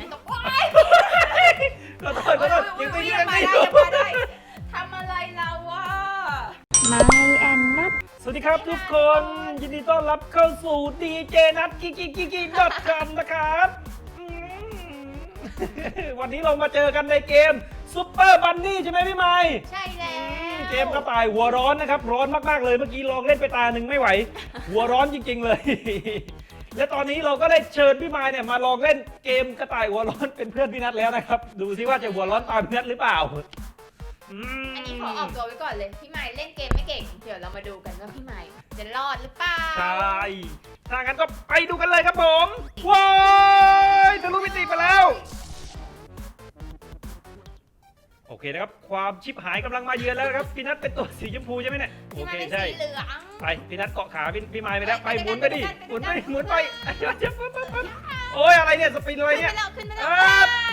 นั้ตกโอ๊ยขอโทษขอโทษยังยตีอุ๊ยยังได้อยู่ทำอะไรเราวะไม่แอนนัทสวัสดีครับทุกคนยินดีต้อนรับเข้าสู่ดีเจนัทกิกิกิกิดอทคอมนะครับอืมวันนี้เรามาเจอกันในเกมซุปเปอร์บันนี่ใช่ไหมพี่ไม้ใช่แล้ว เกมกระต่ายหัวร้อนนะครับ ร้อนมากๆเลยเมื่อกี้ลองเล่นไปตาหนึ่งไม่ไหว หัวร้อนจริง ๆ เลย และตอนนี้เราก็ได้เชิญพี่ไม้เนี่ยมาลองเล่นเกมกระต่ายหัวร้อนเป็นเพื่อนพี่นัทแล้วนะครับ ดูซิว่าจะหัวร้อนตามพี่นัทหรือเปล่าอืม อันนี้ขอออกตัวไว้ก่อนเลย พี่ใหม่เล่นเกมไม่เก่ง เดี๋ยวเรามาดูกันว่าพี่ใหม่จะรอดหรือเปล่าใช่ถ้างั้นก็ไปดูกันเลยครับผม ว้ายทะลุมิติไปแล้ว โอเคนะครับ ความชิบหายกำลังมาเยือนแล้วนะครับพี่นัทเป็นตัวสีชมพูใช่ไหมเนี่ยโอพี่ใหม่เคเป็นใช่สีเหลืองไปพี่นัทเกาะขาพี่พี่ไม้ไปแล้วไปไปหด้วยมุนไปดิกันหมุนไปไปด้วยกันหมุนไปโอ้ยอะไรเนี่ยสปินอะไรขึ้นเนี่ยไปแล้วขึ้นไปแล้วเอิบไป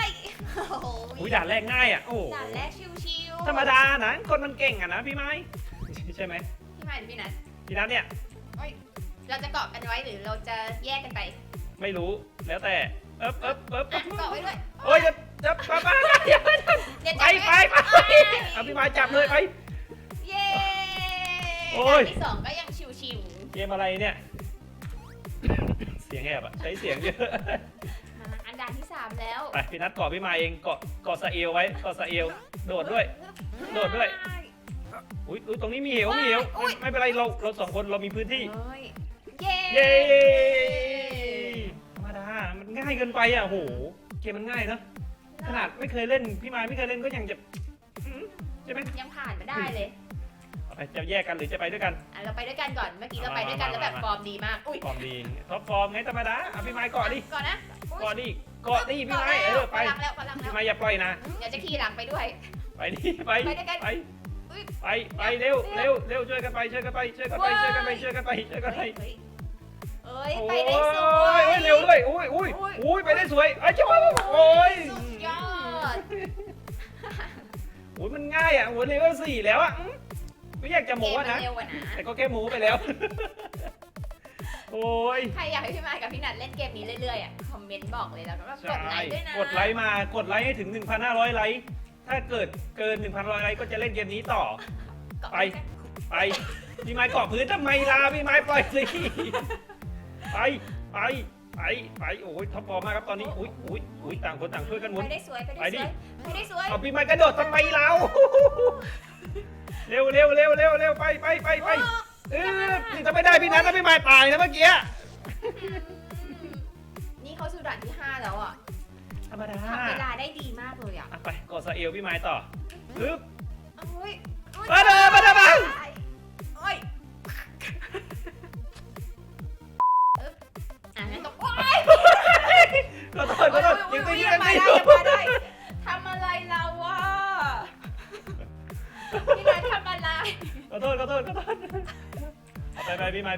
โอ้โหอุ้ยด่านแรกง่ายอะโอ้โหด่านแรกชิวๆธรรมดานะคนมันเก่งอะนะพี่ไม้ใช่ไหมพี่ใหม่หรือพี่นัทพี่นัทเนี่ยเราจะเกาะกันไว้หรือเราจะแยกกันไป ไม่รู้แล้วแต่เอ๊บเอ๊บเอ๊บอะเกาะไว้ด้วยโอ้ย จะจะไปไปเดี๋ยวไปจับไปไปเอาพี่ม้จับเลยไป เย้โอ้ยด่านที่สองก็ยังชิวเกมอะไรเนี่ย เสียงแหบอะใช้เสียงเยอะ ๆมาอันด่านที่สามแล้วไปพี่นัทเกาะพี่ม้เองเกาะเกาะสะเอวไว้เกาะสะเอว โดดด้วย โดดด้วย อุ้ยอุ๊ยตรงนี้มีเหวมีเหวอุ๊ยไม่เป็นไรเราเราสองคนเรามีพื้นที่เอ้ยเย้เย้ธรรมดามันง่ายเกินไปอะโหเกมมันง่ายนะ ขนาดไม่เคยเล่นพี่ไม้ไม่เคยเล่นก็ยังจะอืมใช่ไหมยังผ่านมาได้เลยเอาไปจะแยกกันหรือจะไปด้วยกัน อะเราไปด้วยกันก่อน เมื่อกี้เรามาไปด้วยกันมาแล้วแบบมาฟอร์มดีมาก อุ้ยฟอร์มดีท็อปฟอร์มไงธรรมดาเอาพี่ไม้เกาะดิก่อนนะอุ๊ยเกาะดิเกาะดิพี่ไม้เออไปพลังแล้วพลังแล้พี่วไม้อย่าปล่อยนะเดี๋ยวจะขี่หลังไปด้วย ไปดิไปไปด้วยกันไปอุ๊ยไปไปเร็วเร็วเร็วช่วยกันไปช่วยกันไปช่วยกันไปช่วยกันไปช่วยกันไปช่วยกันไปเฮ้ยเอ้ยโอ้ไปยได้สโอ้วยยเร็วด้วยโอ้ยโอ้ยโอ้ยโอ้ยไปได้สวยไอ้ยเจ้าโอ้ยสุดยอด โอ้ยมันง่ายอะโอ้ยเลเวลสี่แล้วอะอืมไม่อยากจะโม้เกมอะมันนะเร็วกว่านะแต่ก็แค่โม้ไปแล้ว โอ้ยใครอยากให้พี่มายกับพี่นัทเล่นเกมนี้เรื่อยๆอะคอมเมนต์บอกเลยแล้วก็กใช่ดไลค์ด้วยนะกดไลค์มากดไลค์ให้ถึง 1,500 ไลค์ถ้าเกิดเกิน 1,500 ไลค์ก็จะเล่นเกมนี้ต่อเกาะไป ไปพี่ไม้เกาะพื้นทำไมล่ะพี่ไม้ปล่อยสิ ไป ไป ไปไปโอ้ยท็อปฟอร์มมากครับตอนนี้อุ้ยอุ้ยอุ้ยต่างคนต่างช่วยกันหมุไปน ได้สวยไปไปได้ดิสวยไปได้สวยเอาพี่ไม้กระโดดทำไมเรา เร็วเร็วเร็วเร็วเร็วไปไปไปไปเออนี่ถ้าไม่ได้พี่นัทถ้าพี่ไม้ตายนะเมื่อกี้นี่เขาสู่ด่านที่ 5 แล้วอะธรรมดาทำเวลาได้ดีมากเลยอะอะไปกดสะเอลพี่ไม้ต่อปึ๊บโอ้ยโอ้ย มาเด้อมาเด้อมา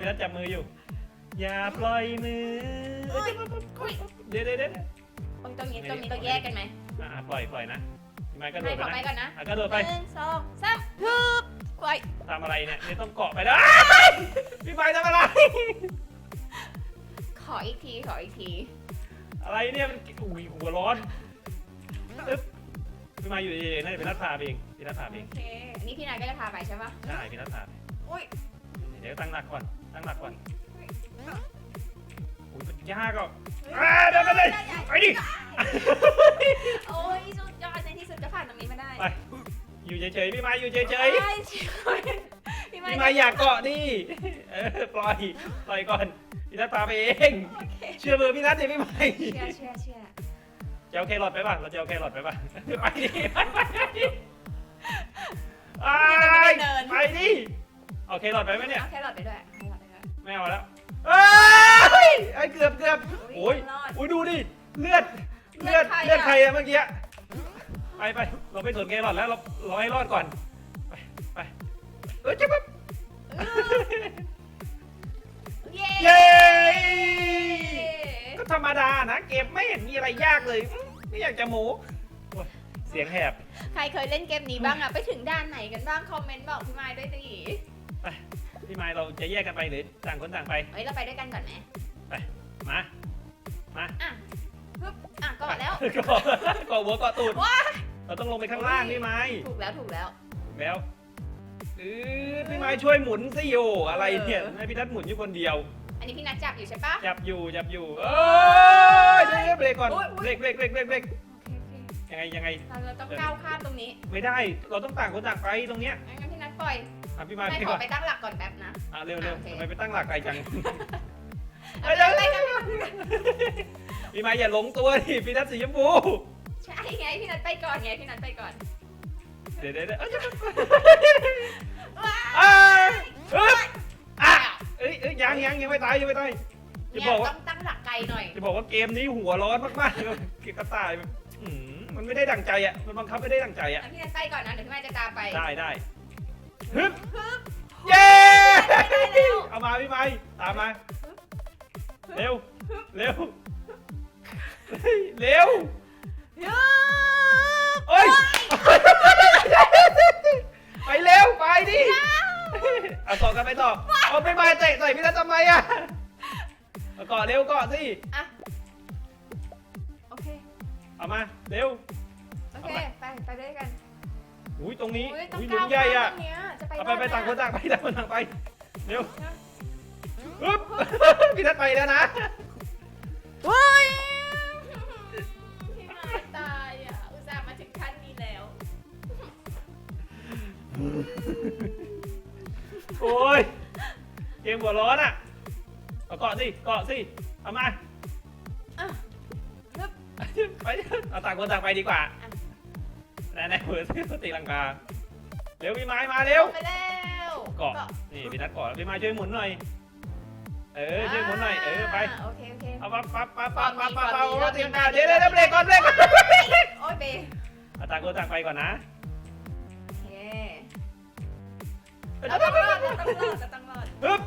พี่ไม้พี่นัทจับมืออยู่ อย่าปล่อยมือโอ้ยโอ้ยเดี๋ยวเดี๋ยวเดี๋ยวตรงตรงนี้ตรงนี้เราแยกกันไหมอะปล่อยปล่อยนะพี่ไม้กระโดไม่ดขอไปไปนะก่อนนะอะกระโดดไปหนึ่งสองสามฮึบไว้ทำอะไรเนี่ยนี่ต้องเกาะไปนะพี่ไม้ทำอะไร ขออีกทีขออีกที อะไรเนี่ยมันอุ้ยหัวร้อนอึ๊บพี่ไม้อยู่เองๆน่าจะเป็นนัทพาไปเองพี่นัทพาไปเอโองเค อันนี้พี่นายก็จะพาไปใช่ปะใช่พี่นัทพาไปโอ้ยเดี๋ยวตั้งหลักก่อน ตั้งหลักก่อนอุ้ยมันยากอะอ่าเดี๋ยวกันเลยไปดิ โอ้ยสุดยอดในที่สุดก็ผ่านตรงนี้มาได้ไป อยู่เฉยๆพี่ไม้อยู่เฉยโอ้พี่ๆไม้พี่ไม้อยากเกาะดิเออปล่อย ปล่อยก่อน พี่นัทพาไปเอง โอเคเชื่อมือพี่นัทดิพี่ไม้เชื่อเชื่อเชื่อจะเอาแครอทไปป่ะ เราจะเอาแครอทไปป่ะ ไปดิไปดิไปไปดิเอาแครอทไปไหมเนี่ย เอาแค รรอะอะเมื่อกี้ ไปไปเราไปสวนแครอทแล้วเราเราให้รอดก่อน ไปไปเออจะแบบเย้เย้ ก็ธรรมดานะ เกมไม่เห็นมีอะไรยากเลยอื้อไม่อยากจะโม้โอ้ยเสียงแหบ ใครเคยเล่นเกมนี้บ้างอะไปถึงด้านไหนกันบ้างคอมเมนต์บอกพี่ไม้ด้วยดิพี่ไม้เราจะแยกกันไปหรือต่างคนต่างไป เฮ้ยเราไปด้วยกันก่อนไหมมาอะฮึบอะ ก่อนแล้วเกาะเกาะหัวเกาะตูดว้าเราต้องลงไปข้างล่างพี่ไม้ถูกแล้วถูกแล้วแล้วเออพี่ไม้ช่วยหมุนสิโยอะไรเนี่ยเออให้พี่นัทหมุนอยู่คนเดียว อันนี้พี่นัทจับอยู่ใช่ปะจับอยู่จับอยู่เอ้ยเดี๋ยวเบรกก่อนโอ๊ยโอ๊เบรยกเบรกเบรกเบรกเบรกโอเคโอเคยังไงยังไงเราเราต้องก้าวข้ามตรงนี้ ไม่ได้เราต้องต่างคนต่างไปตรงเนี้ยงั้นพี่นัทปล่อยอะพี่ไม้ไม่พี่ขอก่อนไปตั้งหลักก่อนแป๊บนะอะเร็วเร็วโอเคทำไมไปตั้งหลักไกลจังเอาไปอะไรกัน พี่ไม้อย่าหลงตัวดิพี่นัทสีชมพูใช่ไงพี่นัทไปก่อนไงพี่นัทไปก่อนเดี๋ยวเดี๋ยวเดี๋ยวเอ้ยว้าอ่าเอ้ยอะเอ้ยเอ้ยยังยังยังไม่ตายยังไม่ตายจะเนี่ยบอกว่า ต้องตั้งหลักไกลหน่อย จะบอกว่าเกมนี้หัวร้อนมากๆเกี่ยวกับกระต่ายแบบอืมมันไม่ได้ดั่งใจอะ มันบังคับไม่ได้ดั่งใจอะ อะพี่นัทไปก่อนนะเดี๋ยวพี่ไม้จะตามไปได้ได้ฮึบฮึบเย้เร็วเอามาพี่ไม้ตามมา มาเร็ว โอเค ไป ไปด้วยกันอุ้ยตรงนี้อุ้ยต้องอุ้ยหลุก้ามวใหญ่ข้ามอะตรงเนี้ยจะไปเอาไปรอดไปต่างคนหมต่างไปต่างคนต่างไปเร็วปึ๊บพี่นัทไปแล้วนะเฮ้ยพี่ไม้ตายอะ อุตส่าห์มาถึงขั้นนี้แล้ว โอ้ยเกมหัวร้อนอะเอาเกาะสิเกาะสิเอามาอะฮึบ ไปเอาต่างคนต่างไปดีกว่าอะแน่ๆเปิดตีลังกา เร็วพี่ไม้มาเร็ว ไปแล้วเกาะนี่พี่นัทเกาะพี่ไม้ช่วยหมุนหน่อย เออช่วยหมุนหน่อย เออไป โอเคโอเคเอาปั๊บปั๊บปั๊บปั๊บปั๊บปั๊บฟอร์มดีเอาตีลังกาฟอร์มดีเดี๋ยวเดี๋ยวเบรกก่อนเบรกก่อนโอ้ยเบเอาต่างคนต่างไปก่อนนะโอเคเอ้ยเราต้องรอดเราต้องรอดเราต้องรอด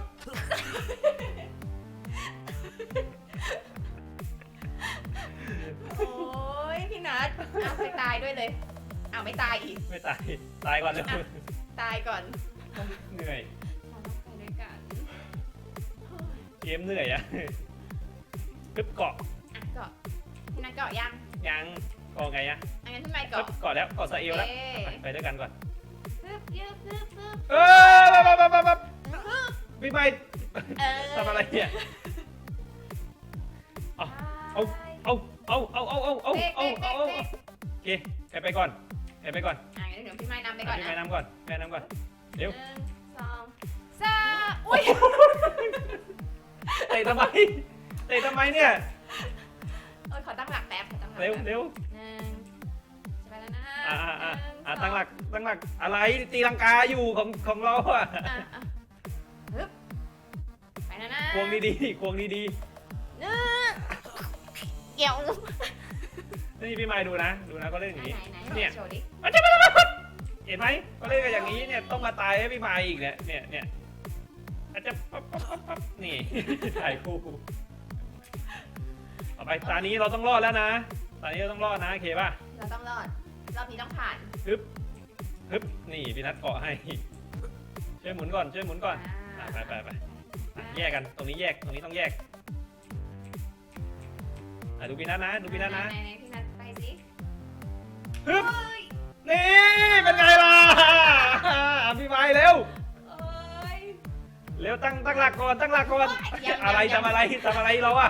ยพี่นัทเอาไปตายด้วยเลยเอาไม่ตายอีก ไม่ตาย ตายก่อนเลยอะ ตายก่อนเหนื่อย เราต้องไปด้วยกันเกมเหนื่อยอะปึ๊บเกาะอะเกาะพี่นัทเกาะยังยังเกาะไงอะอันนั้นพี่ไม้ปึ๊บเกาะเกาะแล้วเกาะสะเอวแล้วโอเคไปไปด้วยกันก่อนปึ๊บยึบปึ๊บปึ๊บเออปั๊บปั๊บปั๊บปั๊บพี่ไม่เออทำอะไรเนี่ย เอา เอาเอาเอาเอาเอาเอาเอาเบรกเอาเบรเอากเอาเบรกโอเคแกไปก่อนแกไปก่อนอะงั้นเดี๋ยวพี่ไม้นำไปก่อนพี่นะแม่น้ำก่อนแม่น้ำก่อนเร็วหนึ่งสองสามอุ้ยเตะทำไมเตะทำไมเนี่ยโอ้ยขอตั้งหลักแป๊บขอตั้งหลักเร็วแป๊บเร็วหนึ่งจะไปแล้วนะอ่าอ่าอ่าหนึ่อ่าสตั้งหลักตั้งหลักอะไรตีลังกาอยู่ของของเราอะอะอะฮึบไปแล้วนะควงดีๆควงดีหนึ่ง เกี่ยวๆนี่พี่ไม้ดูนะ ดูนะก็เล่นอย่างนี้ไหนไหนไหนเนี่ย โชว์ดิเห็นไหมก็เล่นกันอย่างนี้เนี่ยต้องมาตายให้พี่ไม้อีกเนี่ยเนี่ยเนี่ยอาจจะปั๊บปั๊บปั๊บปั๊บนี่ ถ่ายคู่ต่อไปตานี้เราต้องรอดแล้วนะตานี้เราต้องรอดนะโอเคป่ะเราต้องรอด รอบนี้ต้องผ่านฮึบฮึบนี่พี่นัทเกาะให้ช่วยหมุนก่อนช่วยหมุนก่อนอ่าอะไปไปไปอะแยกกันตรงนี้แยกตรงนี้ต้องแยก อะดูพี่นัทนะดูพี่นัทนะไหนไหนพี่นัทไปสิฮึบเฮ้ยนี่เป็นไงล่ะอะพี่ไม้เร็วเอ้ย เร็วตั้งตั้งหลักก่อนตั้งหลักก่อนยังอะไรยัง ทำอะไรทำอะไรเราอะ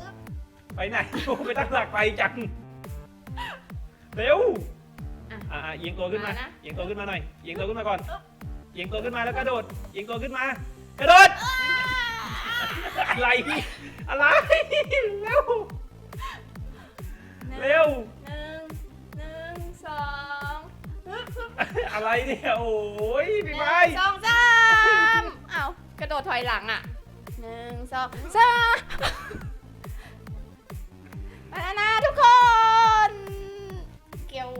อึ๊บไปไหนโอ้ไปตั้งหลักไปจังเร็วอะอะอะเอียงตัวขึ้นมามานะเอียงตัวขึ้นมาหน่อยเอียงตัวขึ้นมาก่อนอึ๊บเอียงตัวขึ้นมาแล้วกระโดดเอียงตัวขึ้นมากระโดดอะไร อะไร เร็ว เร็ว หนึ่งหนึ่งสองฮึบฮึบอะไรเนี่ย โอ้ยหพี่นึ่งไม้ สองสามเอ้ากระโดดถอยหลังอะหนึ่งสองสามไปแล้วนะทุกคน เกี่ยว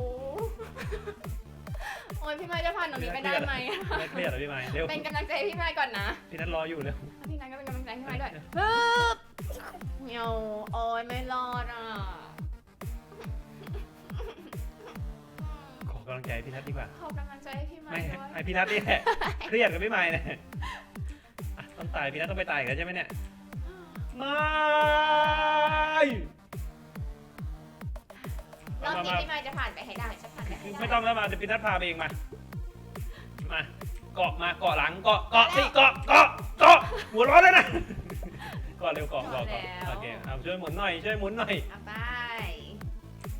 โอ้ยพี่ไม้จะผ่านตรงนี้ไปได้ไหมอะไม่เครียดเหรอพี่ไม้เร็ว เป็นกำลังใจให้พี่ไม้ก่อนนะพี่นัทรออยู่เร็ว พี่ไม้ก็เป็นกำลังใจให้พี่ ไม้ด้วยฮึบเหี่ยวโอ้ยไม่รอดอะ ขอกำลังใจพี่นัทดีกว่า ขอกำลังใจให้พี่ไม้ไม่ด้วย ไอพี่นัทนี่แหละเครียดกับพี่ไม้เนี่ยอะต้องตายพี่นัทต้องไปตายอีกันใช่ไหมเนี่ยไม่อบนี้มาพี่ไม้จะผ่านไปให้ได้จะผ่านไปให้คือได้ไม่ต้องแล้วมาเดี๋ยวพี่นัทพาไปเองมา มา เกาะมาเกาะหลังเกาะเกาะสิเกาะเกาะเกาะ หัวร้อนแล้วนะเกาะเร็วเกาะเกาะเกาะโอเคเอาช่วยหมุนหน่อยช่วยหมุนหน่อยเอาไป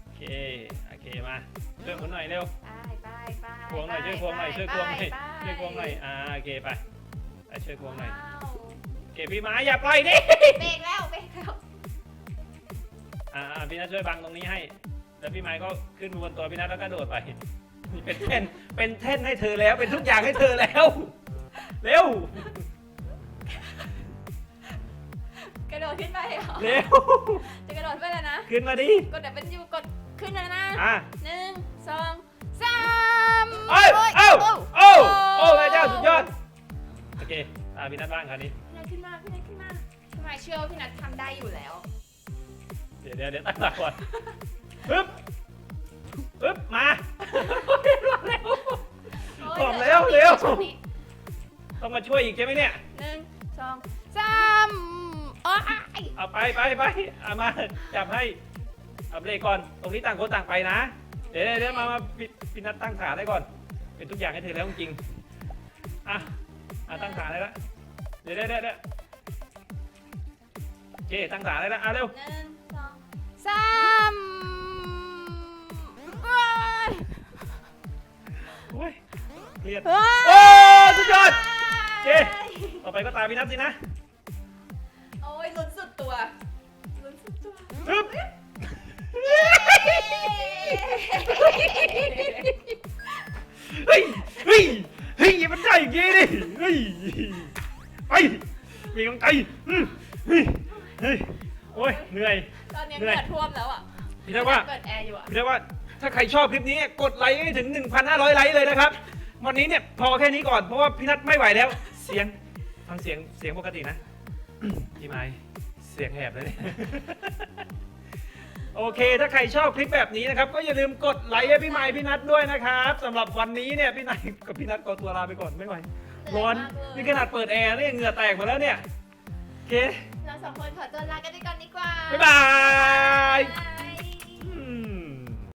โอเคโอเคมาช่วยหมุนหน่อยเร็วไปไปไปควงหน่อยช่วยควงหน่อยช่วยควงหน่อยไปช่วยควงหน่อยอ่าโอเคไปไปช่วยควงหน่อยว้าวโอเคพี่ไม้อย่าปล่อยดิเบรกแล้วเบรกแล้วอ่าอ่าพี่นัทช่วยบังตรงนี้ให้แล้วพี่ไม้ก็ขึ้นบนตัวพี่นัทแล้วก็โดดไปนี่เป็นแท่นเป็นแท่นให้เธอแล้วเป็นทุกอย่างให้เธอแล้ว เร็ว ดดขึ้นไปเหรอเร็ว จะกระโดดขึ้นไปแล้วนะ ขึ้นมาดิ กดแต่เป็นยูกดขึ้นแล้วนะอะหนึ่งสองสามเอ้ยโยเอ้าโอ้เอ้าโอ้แม่เจ้าสุดยอด โอเคตามพี่นัทบ้างคราวนี้พี่นัทขึ้นมาพี่นัทขึ้นมาพี่ไม้เชื่อว่าพี่นัททำได้อยู่แล้ว เดี๋ยวเดี๋ยวเดี๋ยวตั้งหลักก่อนปึ๊บปึ๊บมาโยบอกแล้วเร็วช่งนี้ต้องมาช่วยอีกใช่ไหมเนี่ยหนึ่งสองสาม อ๋อไอ้เอาไปไปไปเอามาจับให้เอาเบรกก่อน ตรงนี้ต่างคนต่างไปนะ เดี๋ยวเดี๋ยวเดี๋ยวมามาพี่พี่นัทตั้งขาได้ก่อน เป็นทุกอย่างให้เธอแล้วจริงๆอะอะตั้งขาได้แล้วเดี๋ยวเดี๋ยวเดี๋ยวเดี๋ยวโอเคตั้งขาได้แล้วอะเร็วหนึ่งสองสามว้ายโอ้ยเครียดว้ายโอ้สุดยอด เจ๊ ต่อไปก็ตามพี่นัทสินะโอ้ยลุ้นสุด ตัวลุ้นสุดตัวปึ๊บเฮ้ยเฮ้ยเฮ้ยมันได้อย่างงี้ดิเฮ้ยไปมีกำลังใจอืมเฮ้ยเฮ้ยโอ้ยเหนื่อย ตอนนี้เหนื่เกิอยดท่วมแล้วอะพี่นัทว่า เปิดแอร์อยู่อะ เรียกว่าถ้าใครชอบคลิปนี้กดไลค์ให้ถึง 1,500 ไลค์เลยนะครับ วันนี้เนี่ยพอแค่นี้ก่อนเพราะว่าพี่นัทไม่ไหวแล้ว เสียงฟังเสียงเสียงปกตินะ พี่ไม้เสียงแหบเลยเนี่ย โอเค ถ้าใครชอบคลิปแบบนี้นะครับ ก็อย่าลืมกดไลค์ให้พี่ไม้พี่นัทด้วยนะครับสำหรับวันนี้เนี่ยพี่ไม้กับพี่นัทขอตัวลาไปก่อนไม่ไหวร้อนนี่ขนาดเปิดแอร์เนี่ยเหงื่อแตกหมดแล้วเนี่ย โอเค เราสองคนขอตัวลากันไปก่อนดีกว่า บ๊ายบายบ๊ายบาย